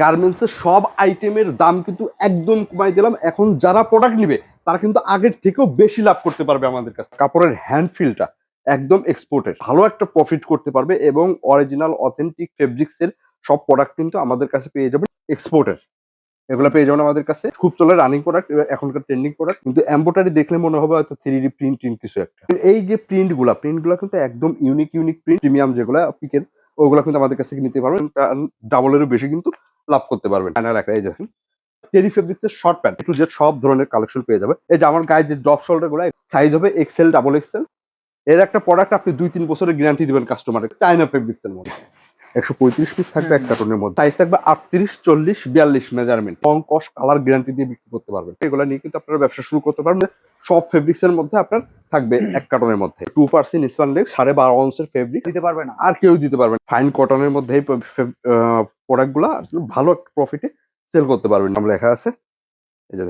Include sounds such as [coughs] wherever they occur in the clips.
গার্মেন্টসের সব আইটেমের দাম কিন্তু একদম কমাই দিলাম। এখন যারা প্রোডাক্ট নিবে, তারা কিন্তু আগের থেকেও বেশি লাভ করতে পারবে আমাদের কাছে কাপড়ের হ্যান্ড ফিলটা একদম এক্সপোর্টের ভালো একটা প্রফিট করতে পারবে এবং অরিজিনাল অথেন্টিক ফেব্রিক্স এর সব প্রোডাক্ট কিন্তু আমাদের কাছে পেয়ে যাবেন এক্সপোর্টের এগুলো পেয়ে যাবেন আমাদের কাছে। খুব চলে রানিং প্রোডাক্ট এখনকার ট্রেন্ডিং প্রোডাক্ট কিন্তু এম্বোটারি দেখলে মনে হবে হয়তো থ্রি ডি প্রিন্ট কিছু একটা। এই যে প্রিন্টগুলা প্রিন্টগুলা কিন্তু একদম ইউনিক ইউনিক প্রিন্ট প্রিমিয়াম যেগুলো পিকের ওগুলো কিন্তু আমাদের কাছ থেকে নিতে পারবেন। ডাবলেরও বেশি কিন্তু লাভ করতে পারবেন। ফাইনাল একটা, এই দেখেন। টেরি ফেব্রিক্স এর শর্ট প্যান্ট টু জেড সব ধরনের কালেকশন পেয়ে যাবে এই যে আমার গায়ে যে ড্রপ শোল্ডারগুলো সাইজ হবে এক্সেল ডাবল এক্সেল এর একটা প্রোডাক্ট আপনি দুই তিন বছরের গ্যারান্টি দিবেন কাস্টমারের চাইনা ফেব্রিক্স এর মধ্যে। একশো পঁয়ত্রিশ পিস থাকবে এক কার্টনের মধ্যে। সাইজ থাকবে আটত্রিশ, চল্লিশ, বিয়াল্লিশ মেজারমেন্ট কম কস কালার গ্যারান্টি দিয়ে বিক্রি করতে পারবেন। এগুলো নিয়ে কিন্তু আপনারা ব্যবসা শুরু করতে পারবেন। সব ফেব্রিক্স এর মধ্যে আপনার থাকবে [clears throat] এক কার্টনের মধ্যে। টু পার্সেন্ট স্পানলেক্স সাড়ে বারো অংশের ফেব্রিক দিতে পারবে না। আর কেউ দিতে পারবেন ফাইন কটনের মধ্যে এই প্রোডাক্টগুলা ভালো প্রফিটে সেল করতে পারবেন। আমরা লেখা আছে। এই যে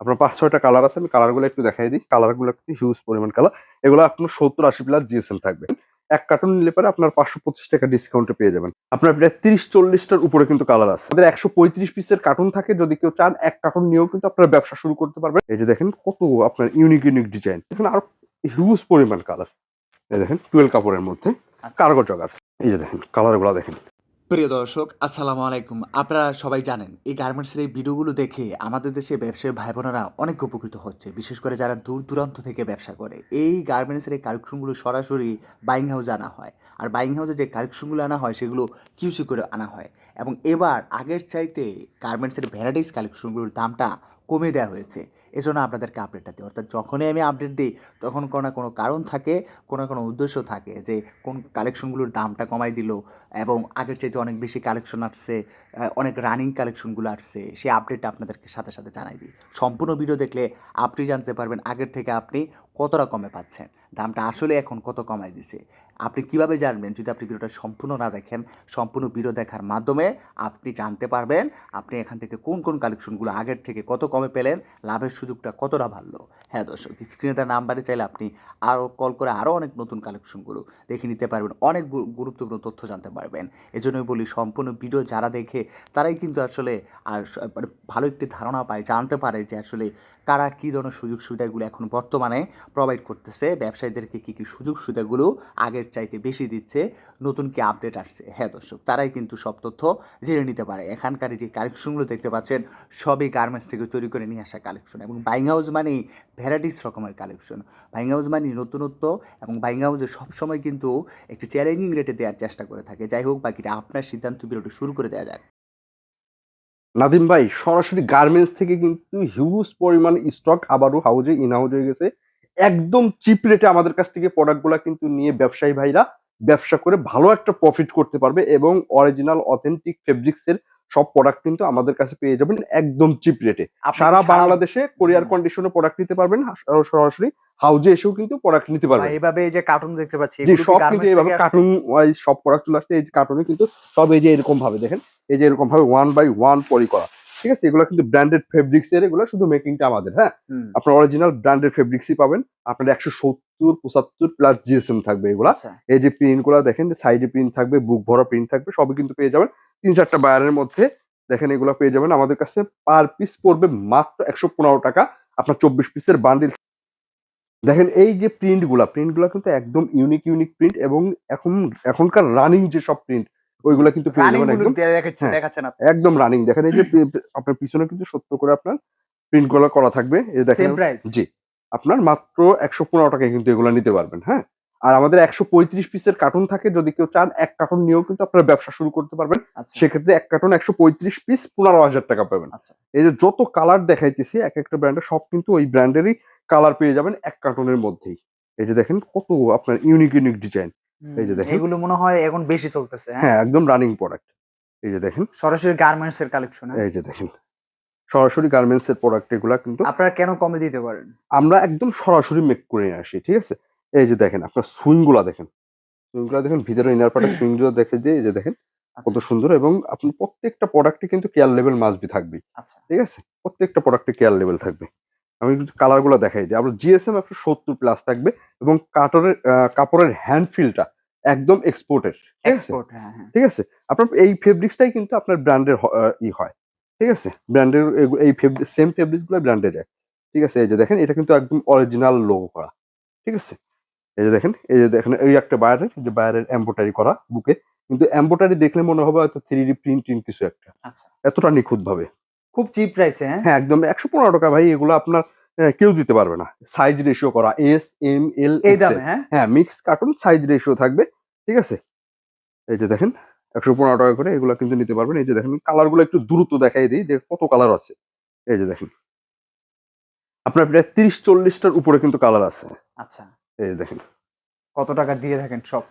আপনার পাঁচ ছয়টা কালার আছে। আমি কালারগুলো একটু দেখাই দিই। কালারগুলো কিন্তু হিউজ পরিমাণ কালার এগুলো আপনার সত্তর আশি প্লাস জিএসএম থাকবে। এক কার্টুন নিলে পরে আপনার পাঁচশো পঁচিশ টাকা ডিসকাউন্টে পেয়ে যাবেন। আপনার প্রায় তিরিশ চল্লিশটার উপরে কিন্তু কালার আছে। আমাদের একশো পঁয়ত্রিশ পিসের কার্টুন থাকে যদি কেউ চান এক কার্টুন নিয়েও কিন্তু আপনার ব্যবসা শুরু করতে পারবেন। এই যে দেখেন কত আপনার ইউনিক ইউনিক ডিজাইন দেখেন আরও হিউজ পরিমাণ কালার এই দেখেন টুয়েলভ কাপড়ের মধ্যে আচ্ছা। কার্গো জগার এই যে দেখেন কালারগুলা দেখেন। প্রিয় দর্শক, আসসালামু আলাইকুম। আপনারা সবাই জানেন, এই গার্মেন্টসের এই ভিডিওগুলো দেখে আমাদের দেশে ব্যবসায়ী ভাই বোনেরা অনেক উপকৃত হচ্ছে, বিশেষ করে যারা দূর দূরান্ত থেকে ব্যবসা করে। এই গার্মেন্টসের এই কালেকশনগুলো সরাসরি বাইং হাউসে আনা হয়। আর বাইং হাউসে যে কালেকশনগুলো আনা হয়, সেগুলো কিউসি করে আনা হয়। এবং এবার আগের চাইতে গার্মেন্টসের ভ্যারাইটিস কালেকশনগুলোর দামটা কমে দেওয়া হয়েছে। এজন্য আপনাদেরকে আপডেটটা দিই। অর্থাৎ যখনই আমি আপডেট দিই, তখন কোনো না কোনো কারণ থাকে, কোনো না কোনো উদ্দেশ্য থাকে যে কোন কালেকশনগুলোর দামটা কমাই দিল এবং আগের চাইতে অনেক বেশি কালেকশন আসছে অনেক রানিং কালেকশনগুলো আসছে, সেই আপডেটটা আপনাদেরকে সাথে সাথে জানাই দিই। সম্পূর্ণ ভিডিও দেখলে আপনি জানতে পারবেন, আগের থেকে আপনি কতটা কমে পাচ্ছেন দামটা আসলে এখন কত কমাই দিছে? আপনি কীভাবে জানবেন? যদি আপনি ভিডিওটা সম্পূর্ণ না দেখেন, সম্পূর্ণ ভিডিও দেখার মাধ্যমে আপনি জানতে পারবেন আপনি এখান থেকে কোন কোন কালেকশনগুলো আগের থেকে কত কমে পেলেন, লাভের সুযোগটা কতটা বাড়লো? হ্যাঁ দর্শক স্ক্রিনে তার নাম্বারে চাইলে আপনি আরও কল করে আরও অনেক নতুন কালেকশনগুলো দেখে নিতে পারবেন, অনেক গুরুত্বপূর্ণ তথ্য জানতে পারবেন। এজন্যই বলি সম্পূর্ণ ভিডিও যারা দেখে তারাই কিন্তু আসলে আর মানে ভালো একটি ধারণা পায়, জানতে পারে যে আসলে কারা কী ধরনের সুযোগ সুবিধাগুলো এখন বর্তমানে প্রোভাইড করতেছে, ব্যবসায়ীদেরকে কী কী সুযোগ সুবিধাগুলো আগের চাইতে বেশি দিচ্ছে, নতুন কি আপডেট আসছে? হ্যাঁ দর্শক, তারাই কিন্তু সব তথ্য জেনে নিতে পারে। এখানকার যে কালেকশনগুলো দেখতে পাচ্ছেন, সবই গার্মেন্টস থেকে তৈরি করে নিয়ে আসা কালেকশন এবং বাইং হাউস মানেই ভ্যারাইটিস রকমের কালেকশন বাইং হাউস মানে নতুনত্ব এবং বাইং হাউসে সবসময় কিন্তু একটি চ্যালেঞ্জিং রেটে দেওয়ার চেষ্টা করে থাকে। যাই হোক, বাকিটা আপনার সিদ্ধান্ত বিরোধী শুরু করে দেওয়া যাক। নাদিম ভাই, সরাসরি গার্মেন্টস থেকে কিন্তু হিউজ পরিমাণ স্টক আবারও হাউজে ইন হাউজ হয়ে গেছে। একদম চিপ রেটে আমাদের কাছ থেকে প্রোডাক্টগুলো কিন্তু নিয়ে ব্যবসায়ী ভাইরা ব্যবসা করে ভালো একটা প্রফিট করতে পারবে এবং অরিজিনাল অথেন্টিক ফেব্রিক্স এর সব প্রোডাক্ট কিন্তু আমাদের কাছে পেয়ে যাবেন একদম চিপ রেটে সারা বাংলাদেশে কোরিয়ার। কন্ডিশনে প্রোডাক্ট নিতে পারবেন সরাসরি হাউজে এসেও কিন্তু প্রোডাক্ট নিতে পারবেন। এইভাবে এই যে কার্টুন দেখতে পাচ্ছি সব কিন্তু এইভাবে কার্টুন ওয়াইজ সব প্রোডাক্ট চলে আসছে এই কার্টুনে কিন্তু সব এই যে এরকম ভাবে দেখেন? এই যে এরকম ভাবে ওয়ান বাই ওয়ান পরি করা। ঠিক আছে? এগুলো কিন্তু ব্র্যান্ডেড ফেব্রিক্স এর এগুলো শুধু মেকিংটা আমাদের হ্যাঁ? আপনার অরিজিনাল ব্র্যান্ডেড ফেব্রিক্সই পাবেন। আপনার একশো সত্তর পঁচাত্তর প্লাস জিএসএম থাকবে এগুলা। আচ্ছা। এই যে প্রিন্টগুলা দেখেন সাইডে প্রিন্ট থাকবে বুক ভরা প্রিন্ট থাকবে সবই কিন্তু পেয়ে যাবেন। তিন চারটা বায়ারের মধ্যে দেখেন এগুলো পেয়ে যাবেন। আমাদের কাছে পার পিস পড়বে মাত্র একশো পনেরো টাকা। আপনার চব্বিশ পিসের বান্ডিল দেখেন এই যে প্রিন্টগুলা প্রিন্টগুলা কিন্তু একদম ইউনিক ইউনিক প্রিন্ট এবং এখন এখনকার রানিং যে সব প্রিন্ট ওইগুলা কিন্তু পেয়ে যাবেন একদম। হ্যাঁ। দেখাচ্ছেন একদম রানিং দেখেন এই যে আপনার পিছনে কিন্তু সত্য করে আপনার প্রিন্টগুলো করা থাকবে। এই দেখেন জি আপনার মাত্র একশো পনেরো টাকায় কিন্তু এগুলো নিতে পারবেন হ্যাঁ? আর আমাদের একশো পঁয়ত্রিশ পিসের কার্টুন থাকে যদি কেউ চান এক কার্টুন নিয়েও কিন্তু আপনারা ব্যবসা শুরু করতে পারবেন। আচ্ছা। সেক্ষেত্রে এক কার্টুন একশো পঁয়ত্রিশ পিস পনেরো হাজার টাকা পাবেন। আচ্ছা। এই যে যত কালার দেখাইতেছি এক একটা ব্র্যান্ডের সব কিন্তু ওই ব্র্যান্ডেরই কালার পেয়ে যাবেন এক কার্টুনের মধ্যেই। এই যে দেখেন কত আপনার ইউনিক ইউনিক ডিজাইন এই যে দেখেন। এগুলো মনে হয় এখন বেশি চলতেছে হ্যাঁ? হ্যাঁ একদম রানিং প্রোডাক্ট এই যে দেখেন। সরাসরি গার্মেন্টস এর কালেকশন এই যে দেখেন। সরাসরি গার্মেন্টস এর প্রোডাক্ট এগুলা কিন্তু আপনারা কেন কমে দিতে পারেন? আমরা একদম সরাসরি মেক করে নিয়ে আসি ঠিক আছে? এই যে দেখেন আপনার সুইংগুলা দেখেন। সুইংগুলা দেখেন ভিতরে ইনার পার্টের সুইংগুলো দেখে দিয়ে এই যে দেখেন কত আচ্ছা সুন্দর এবং আপনি প্রত্যেকটা প্রোডাক্টে কিন্তু কেয়ার লেভেল মাসবি থাকবে আচ্ছা। ঠিক আছে? প্রত্যেকটা প্রোডাক্টে কেয়ার লেভেল থাকবে। আমি একটু কালারগুলো দেখাই দিই। আপনার জিএসএম আপনার সত্তর প্লাস থাকবে এবং কাটরের কাপড়ের হ্যান্ড ফিলটা একদম এক্সপোর্টের ঠিক আছে? এক্সপোর্ট হ্যাঁ হ্যাঁ। ঠিক আছে? আপনার এই ফেব্রিক্সটাই কিন্তু আপনার ব্র্যান্ডের ই হয় ঠিক আছে? ব্র্যান্ডের এই সেম ফেব্রিক্সগুলো ব্র্যান্ডে যায় ঠিক আছে? এই যে দেখেন এটা কিন্তু একদম অরিজিনাল লোগো করা ঠিক আছে? এই যে দেখেন এই যে দেখেন এই একটা বায়ারের যে বায়ারের এম্বোটারি করা বুকে কিন্তু এম্বোটারি দেখলে মনে হবে হয়তো থ্রি ডি প্রিন্টিং কিছু একটা। আচ্ছা। এতটা নিখুঁত ভাবে খুব চিপ প্রাইসে হ্যাঁ? হ্যাঁ একদম একশো পনেরো টাকা ভাই এগুলো আপনার কেউ দিতে পারবে না। সাইজ রেশিও করা এস এম এল এই দামে হ্যাঁ? হ্যাঁ মিক্স কার্টুন সাইজ রেশিও থাকবে ঠিক আছে? এই যে দেখেন একশো পনেরো টাকা করে এগুলো কিন্তু নিতে পারবেন। এই যে দেখেন কালারগুলো একটু দ্রুত দেখাই দিই যে কত কালার আছে। এই যে দেখেন। আপনার প্রায় তিরিশ চল্লিশটার উপরে কিন্তু কালার আছে। আচ্ছা। এই যে দেখেন। কত টাকা দিয়ে থাকেন সব?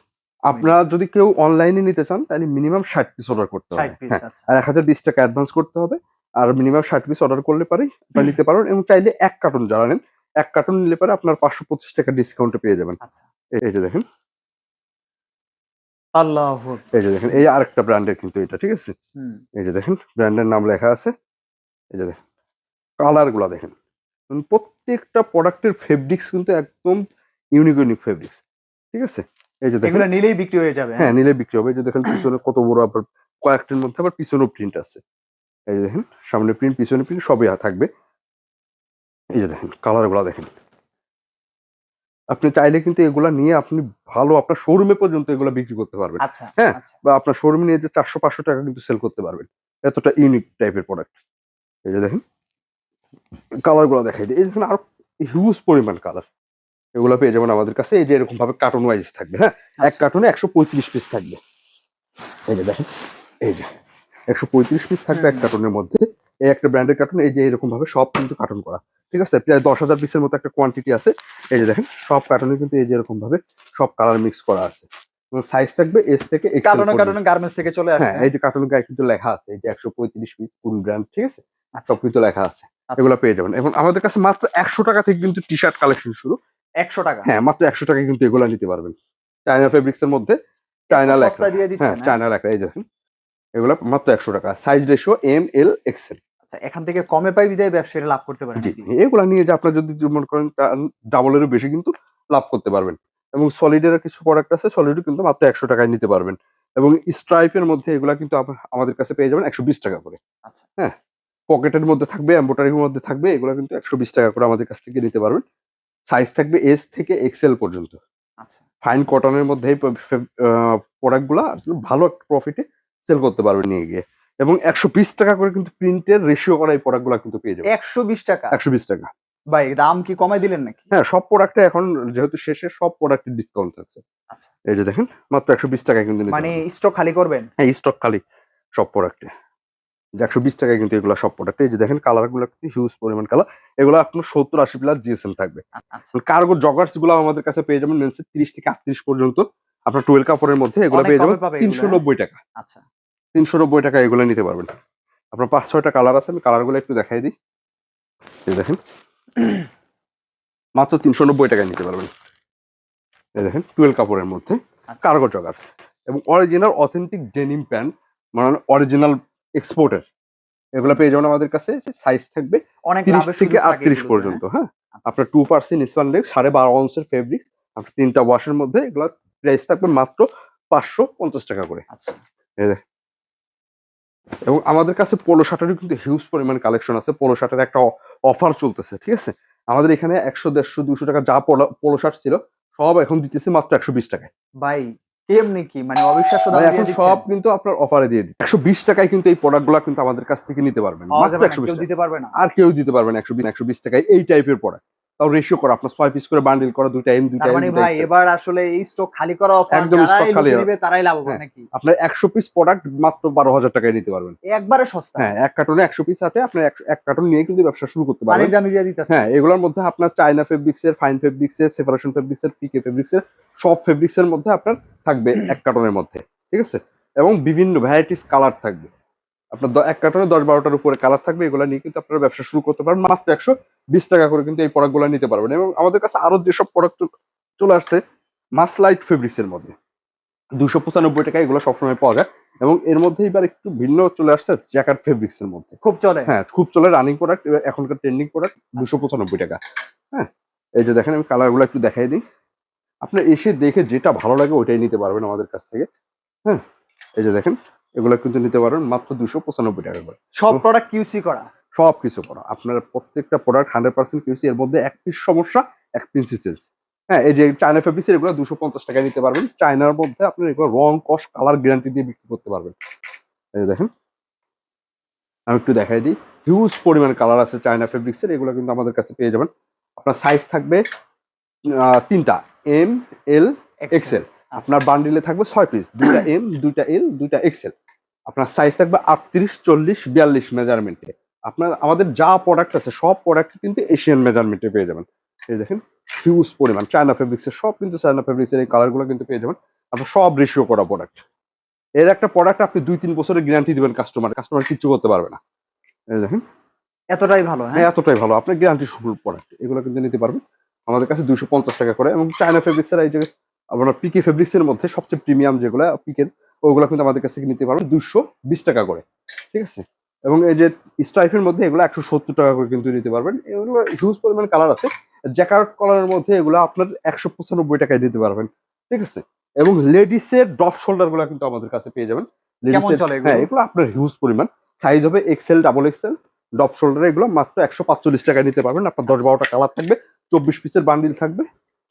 আপনারা যদি কেউ অনলাইনে নিতে চান তাহলে মিনিমাম ষাট পিস অর্ডার করতে হবে। হ্যাঁ আচ্ছা। আর এক হাজার বিশ টাকা অ্যাডভান্স করতে হবে। আর মিনিমাম ষাট পিস অর্ডার করলে পারে আপনারা নিতে পারেন এবং চাইলে এক কার্টুন যারা নেন এক কার্টুন নিলে পারে আপনার পাঁচশো পঁচিশ টাকা ডিসকাউন্টে পেয়ে যাবেন। আচ্ছা। এই যে দেখেন। আল্লাহ এই যে দেখেন এই আরেকটা ব্র্যান্ডের কিন্তু এটা ঠিক আছে? এই যে দেখেন ব্র্যান্ডের নাম লেখা আছে। এই যে দেখেন কালারগুলা দেখেন। প্রত্যেকটা প্রোডাক্টের ফেব্রিক্স কিন্তু একদম ইউনিক ইউনিক ফেব্রিক্স ঠিক আছে? এই যে দেখেন। নিলেই বিক্রি হয়ে যাবে হ্যাঁ। নিলে বিক্রি হবে। এই যে দেখেন [coughs] পিছনে কত বড় আবার কয়েকটির মধ্যে আবার পিছনেও প্রিন্ট আছে। এই যে দেখেন সামনে প্রিন্ট পিছনে প্রিন্ট সবই থাকবে। এই যে দেখেন কালারগুলা দেখেন। আপনি চাইলে কিন্তু এগুলা নিয়ে আপনি ভালো আপনার শোরুমে পর্যন্ত এগুলা বিক্রি করতে পারবেন। আচ্ছা হ্যাঁ। আচ্ছা। বা আপনার শোরুমে নিয়ে যে চারশো পাঁচশো টাকা কিন্তু সেল করতে পারবেন। এতটা ইউনিক টাইপের প্রোডাক্ট এই যে দেখেন কালারগুলো দেখাই দিই। এই দেখেন আরও হিউজ পরিমাণ কালার এগুলো পেয়ে যাবেন আমাদের কাছে। এই যে এরকম ভাবে কার্টুন ওয়াইজ থাকবে হ্যাঁ? এক আচ্ছা। কার্টুনে একশো পঁয়ত্রিশ পিস থাকবে। এই যে দেখেন এই যে। একশো পঁয়ত্রিশ পিস থাকবে এক। কার্টুনের মধ্যে। এই একটা ব্র্যান্ডের কার্টুন এই যে এরকম ভাবে সব কিন্তু কার্টুন করা। ঠিক আছে? প্রায় দশ হাজার পিসের মতো একটা কোয়ান্টিটি আছে। এই যে দেখেন সব কার্টুনে কিন্তু এই যে এরকম ভাবে সব কালার মিক্স করা আছে। সাইজ থাকবে এস থেকে কার্টুনে গার্মেন্টস থেকে চলে হ্যাঁ এই যে কার্টুন গায়ে কিন্তু লেখা আছে। এই যে একশো পঁয়ত্রিশ পিস কোন ব্র্যান্ড ঠিক আছে? আচ্ছা। সব কিন্তু লেখা আছে। আচ্ছা। এগুলো পেয়ে যাবেন। এবং আমাদের কাছে মাত্র একশো টাকা থেকে কিন্তু টি শার্ট কালেকশন শুরু। একশো টাকা। হ্যাঁ মাত্র একশো টাকায় কিন্তু এগুলো নিতে পারবেন। চায়না ফেব্রিক্স এর মধ্যে চায়না লেখা। দিয়ে দিচ্ছেন হ্যাঁ হ্যাঁ? চায়না লেখা। এই দেখেন এগুলো মাত্র একশো টাকা। Size ratio M L XL আচ্ছা এখান থেকে কমে পাই বিদায় ব্যবসায়ীরা লাভ করতে পারে জি নাকি? এগুলা নিয়ে যে আপনার যদি মনে করেন ডাবলেরও বেশি কিন্তু লাভ করতে পারবেন। এবং সলিডের কিছু প্রোডাক্ট আছে সলিডও কিন্তু মাত্র একশো টাকায় নিতে পারবেন। এবং স্ট্রাইপের মধ্যে এগুলা কিন্তু আমাদের কাছে পেয়ে যাবেন একশো বিশ টাকা করে। আচ্ছা। হ্যাঁ পকেটের মধ্যে থাকবে এম্বোটারির মধ্যে থাকবে এগুলো কিন্তু একশো বিশ টাকা করে আমাদের কাছ থেকে নিতে পারবেন। সাইজ থাকবে এস থেকে এক্সেল পর্যন্ত। আচ্ছা। ফাইন কটনের মধ্যে প্রোডাক্টগুলো ভালো একটা প্রফিটে সেল করতে পারবেন নিয়ে গিয়ে। এবং একশো বিশ টাকা করে কিন্তু প্রিন্টের রেশিও করা এই প্রোডাক্টগুলো কিন্তু পেয়ে যাবেন একশো বিশ টাকা? একশো বিশ টাকা। ভাই দাম কি কমাই দিলেন নাকি? হ্যাঁ সব প্রোডাক্টে এখন যেহেতু শেষে সব প্রোডাক্টে ডিসকাউন্ট থাকছে। আচ্ছা। এই যে দেখেন মাত্র একশো বিশ টাকায় কিন্তু মানে। স্টক খালি করবেন? হ্যাঁ স্টক খালি সব প্রোডাক্টে একশো বিশ টাকায় কিন্তু এগুলো সব প্রোডাক্টে এই যে দেখেন কালারগুলো কিন্তু হিউজ পরিমাণ কালার এগুলো আপনার সত্তর আশি প্লাস জিএসএম থাকবে। আচ্ছা। কার্গো জগার্সগুলো আমাদের কাছে পেয়ে যাবেন মেনসে তিরিশ থেকে আটত্রিশ পর্যন্ত। আপনার টুয়েলভ কাপড়ের মধ্যে এগুলো পেয়ে যাবেন তিনশো হ্যাঁ? নব্বই টাকা। আচ্ছা। তিনশো নব্বই টাকা এগুলো নিতে পারবেন। আপনার পাঁচ ছয়টা কালার আছে আমি কালারগুলো একটু দেখাই দিই। এই দেখেন। মাত্র তিনশো নব্বই টাকায় নিতে পারবেন। এই দেখেন টুয়েলভ কাপড়ের মধ্যে আচ্ছা। কার্গো জগার্স এবং অরিজিনাল অথেন্টিক ডেনিম প্যান্ট মানে অরিজিনাল এক্সপোর্টের। এগুলো পেয়ে যাবেন আমাদের কাছে সাইজ থাকবে অনেক তিরিশ থেকে আটত্রিশ পর্যন্ত হ্যাঁ? আচ্ছা। আপনার টু পার্সেন্ট ইসওয়ান লেগ সাড়ে বারো অংশের ফেব্রিক আপনার তিনটা ওয়াশের মধ্যে এগুলো প্রাইস থাকবে মাত্র পাঁচশো পঞ্চাশ টাকা করে। আচ্ছা। এবং আমাদের কাছে পোলো শার্টেরও কিন্তু হিউজ পরিমাণ কালেকশন আছে। পোলো শার্টের একটা অফার চলতেছে ঠিক আছে? আমাদের এখানে একশো দেড়শো দুশো টাকা যা পোলো পোলো শার্ট ছিল সব এখন দিতেছে মাত্র একশো বিশ টাকায়। ভাই কেমনি কি? মানে অবিশ্বাস্য দাম এখন সব কিন্তু আপনার অফারে দিয়ে একশো বিশ টাকায় কিন্তু এই প্রোডাক্টগুলা কিন্তু আমাদের কাছ থেকে নিতে পারবেন। মাত্র না, দিতে পারবে না। আর কেউ দিতে পারবেন একশো বিশ একশো বিশ টাকায় এই টাইপের প্রোডাক্ট তাও রেশিও করা আপনার ছয় পিস করে বান্ডিল করা দুইটা এম দুইটা মানে ভাই এবার আসলে এই স্টক খালি করা অফার একদম যারাই খালি হবে। তারাই লাভ হবে হ্যাঁ। নাকি? আপনার একশো পিস প্রোডাক্ট মাত্র বারো হাজার টাকায় নিতে পারবেন। একবারে সস্তা। হ্যাঁ এক কার্টুনে একশো পিস আছে একশো- এক কার্টুন নিয়ে কিন্তু ব্যবসা শুরু করতে পারবেন। দামি দিয়ে দিতেছে। হ্যাঁ এগুলোর মধ্যে আপনার চায়না ফেব্রিক্স এর ফাইন ফেব্রিক্স এর সেপারেশন ফেব্রিক্স এর পিকে ফেব্রিক্স এর সব ফেব্রিক্স এর মধ্যে আপনার থাকবে এক কার্টনের মধ্যে ঠিক আছে? এবং বিভিন্ন ভ্যারাইটিস কালার থাকবে। আপনার এক কার্টনে দশ বারোটার উপরে কালার থাকবে এগুলো নিয়ে কিন্তু আপনারা ব্যবসা শুরু করতে পারবেন। মাত্র একশো বিশ টাকা করে কিন্তু এই প্রোডাক্টগুলো নিতে পারবেন এবং আমাদের কাছে আরও যেসব প্রোডাক্ট চলে আসছে মাসলাইট ফেব্রিক্স এর মধ্যে। দুশো পঁচানব্বই টাকা এগুলো সবসময় পাওয়া যায় এবং এর মধ্যে এবার একটু ভিন্ন চলে আসছে জ্যাকার ফেব্রিক্স এর মধ্যে। খুব চলে। হ্যাঁ খুব চলে রানিং প্রোডাক্ট এখনকার ট্রেন্ডিং প্রোডাক্ট দুশো পঁচানব্বই টাকা। হ্যাঁ এই যে দেখেন আমি কালারগুলো একটু দেখাই দিই। আপনি এসে দেখে যেটা ভালো লাগে ওইটাই নিতে পারবেন আমাদের কাছ থেকে। হ্যাঁ এই যে দেখেন এগুলো কিন্তু নিতে পারবেন মাত্র দুশো পঁচানব্বই টাকা করে। সব প্রোডাক্ট কিউসি করা। সব কিছু করা। আপনার প্রত্যেকটা প্রোডাক্ট হান্ড্রেড পার্সেন্ট কিউসি এর মধ্যে এক পিস সমস্যা এক সেলস হ্যাঁ এই যে চায়না ফেব্রিক্স এগুলো দুশো পঞ্চাশ টাকায় নিতে পারবেন। চায়নার মধ্যে আপনার এগুলো রং কস কালার গ্যারান্টি দিয়ে বিক্রি করতে পারবেন। এই দেখেন। আমি একটু দেখাই দিই। হিউজ পরিমাণ কালার আছে চায়না ফেব্রিক্সের এগুলো কিন্তু আমাদের কাছে পেয়ে যাবেন। আপনার সাইজ থাকবে তিনটা। এম এল এক্সেল আপনার বান্ডিলে থাকবে ছয় পিস দুইটা এম দুইটা এল দুইটা এক্সেল আপনার সাইজ থাকবে আটত্রিশ চল্লিশ বিয়াল্লিশ মেজারমেন্টে আপনার আমাদের যা প্রোডাক্ট আছে সব প্রোডাক্ট কিন্তু এশিয়ান মেজারমেন্টে পেয়ে যাবেন। এই দেখেন হিউজ পরিমাণ। চায়না ফেব্রিক্সের সব কিন্তু চায়না ফেব্রিক্সের এই কালারগুলো কিন্তু পেয়ে যাবেন। আপনার সব রেশিও করা প্রোডাক্টের একটা প্রোডাক্ট আপনি দুই তিন বছরের গ্যারান্টি দিবেন কাস্টমার কাস্টমার কিচ্ছু করতে পারবে না। এই দেখেন। এতটাই ভালো হ্যাঁ? হ্যাঁ এতটাই ভালো। আপনার গ্যারান্টি ফুল প্রোডাক্ট এগুলো কিন্তু নিতে পারবেন। আমাদের কাছে দুশো পঞ্চাশ টাকা করে এবং চায়না ফেব্রিক্সের এই যে আপনার পিকে ফেব্রিক্সের মধ্যে সবচেয়ে প্রিমিয়াম যেগুলো পিকের ওগুলো কিন্তু আমাদের কাছ থেকে নিতে পারবেন দুশো বিশ টাকা করে। ঠিক আছে? এবং এই যে স্ট্রাইফের মধ্যে এগুলো একশো সত্তর টাকা করে কিন্তু নিতে পারবেন। এগুলো হিউজ পরিমাণ কালার আছে। জ্যাকার্ড কালারের মধ্যে এগুলো আপনার একশো পঁচানব্বই টাকায় দিতে পারবেন। ঠিক আছে? এবং লেডিসের ড্রপ শোল্ডারগুলো কিন্তু আমাদের কাছে পেয়ে যাবেন? হ্যাঁ এগুলো আপনার হিউজ পরিমাণ। সাইজ হবে XL double XL drop shoulder এগুলো মাত্র একশো পাঁচচল্লিশ টাকায় নিতে পারবেন। আপনার দশ বারোটা কালার থাকবে। চব্বিশ পিসের বান্ডিল থাকবে।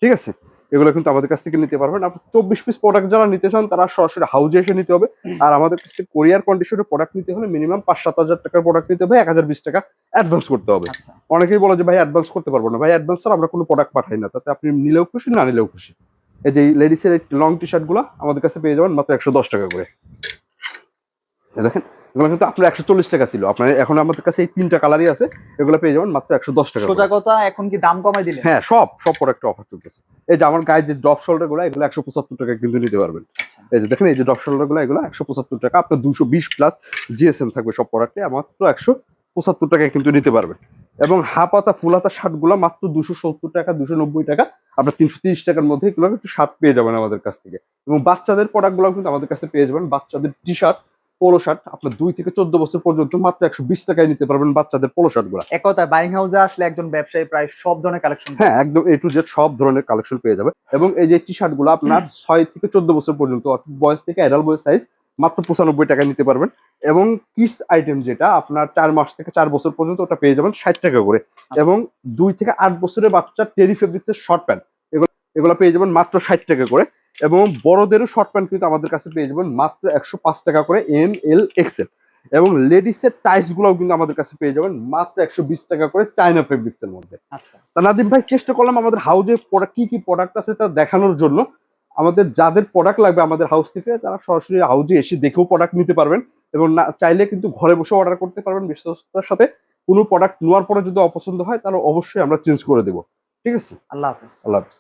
ঠিক আছে? এগুলো কিন্তু আমাদের কাছ থেকে নিতে পারবেন। আপনি চব্বিশ পিস প্রোডাক্ট যারা নিতে চান তারা সরাসরি হাউজে এসে নিতে হবে। আর আমাদের কাছ থেকে কোরিয়ার কন্ডিশনের প্রোডাক্ট নিতে হলে মিনিমাম পাঁচ সাত হাজার টাকার প্রোডাক্ট নিতে হবে। এক হাজার বিশ টাকা অ্যাডভান্স করতে হবে। আচ্ছা। অনেকেই বলে যে ভাই অ্যাডভান্স করতে পারব না। ভাই অ্যাডভান্স স্যার আমরা কোনো প্রোডাক্ট পাঠাই না। তাতে আপনি নিলেও খুশি না নিলেও খুশি। এই যে লেডিসের লং টি শার্টগুলো আমাদের কাছে পেয়ে যাবেন মাত্র একশো দশ টাকা করে। দেখেন এগুলো কিন্তু আপনার একশো চল্লিশ টাকা ছিল। আপনার এখন আমাদের কাছে এই তিনটা কালারই আছে। এগুলো পেয়ে যাবেন মাত্র একশো দশ টাকা সোজা কথা এখন কি দাম কমাই দিলেন? হ্যাঁ সব সব প্রোডাক্টে অফার চলতেছে। এই যে আমার গায়ে যে ড্রপ শোল্ডারগুলো এগুলো একশো পঁচাত্তর টাকা কিন্তু নিতে পারবেন। আচ্ছা। এই যে দেখেন এই যে ড্রপ শোল্ডারগুলো এগুলো একশো পঁচাত্তর টাকা আপনার দুশো বিশ প্লাস জিএসএম থাকবে সব প্রোডাক্টে মাত্র একশো পঁচাত্তর টাকায় কিন্তু নিতে পারবেন। এবং হাফ হাতা ফুল হাতা শার্টগুলো মাত্র দুশো সত্তর টাকা দুশো নব্বই টাকা আপনার তিনশো তিরিশ টাকার মধ্যে এগুলো একটু শার্ট পেয়ে যাবেন আমাদের কাছ থেকে। এবং বাচ্চাদের প্রোডাক্টগুলো কিন্তু আমাদের কাছে পেয়ে যাবেন। বাচ্চাদের টি শার্ট পোলো শার্ট আপনার দুই থেকে চোদ্দ বছর পর্যন্ত মাত্র একশো বিশ টাকায় নিতে পারবেন বাচ্চাদের পোলো শার্টগুলো এক বাইং হাউসে আসলে একজন ব্যবসায়ী প্রায় সব ধরনের কালেকশন হ্যাঁ একদম এ টু জেড সব ধরনের কালেকশন পেয়ে যাবে এবং এই যে টি শার্টগুলো আপনার ছয় থেকে চোদ্দ বছর পর্যন্ত অর্থাৎ বয়স থেকে অ্যাডাল্ট বয়স সাইজ মাত্র পঁচানব্বই টাকা নিতে পারবেন। এবং কিডস আইটেম যেটা আপনার চার মাস থেকে চার বছর পর্যন্ত ওটা পেয়ে যাবেন ষাট টাকা করে। এবং দুই থেকে আট বছরের বাচ্চা টেরি ফেব্রিক্সের শর্ট প্যান্ট এগুলো এগুলো পেয়ে যাবেন মাত্র ষাট টাকা করে। এবং বড়দেরও শর্ট প্যান্ট কিন্তু আমাদের কাছে পেয়ে যাবেন মাত্র একশো পাঁচ টাকা করে এম এল এক্সেল এবং লেডিসের টাইস গুলোও কিন্তু আমাদের কাছে পেয়ে যাবেন মাত্র একশো বিশ টাকা করে চাইনা ফেব্রিক্সের মধ্যে। আচ্ছা। তা নাদিম ভাই চেষ্টা করলাম আমাদের হাউজে প্রোডাক্ট কি কি প্রোডাক্ট আছে তা দেখানোর জন্য। আমাদের যাদের প্রোডাক্ট লাগবে আমাদের হাউস থেকে তারা সরাসরি হাউজে এসে দেখেও প্রোডাক্ট নিতে পারবেন এবং না চাইলে কিন্তু ঘরে বসে অর্ডার করতে পারবেন বিশ্বস্ততার সাথে। কোনো প্রোডাক্ট নেওয়ার পরে যদি অপছন্দ হয় তাহলে অবশ্যই আমরা চেঞ্জ করে দেবো। ঠিক আছে? আল্লাহ হাফেজ। আল্লাহ হাফিজ।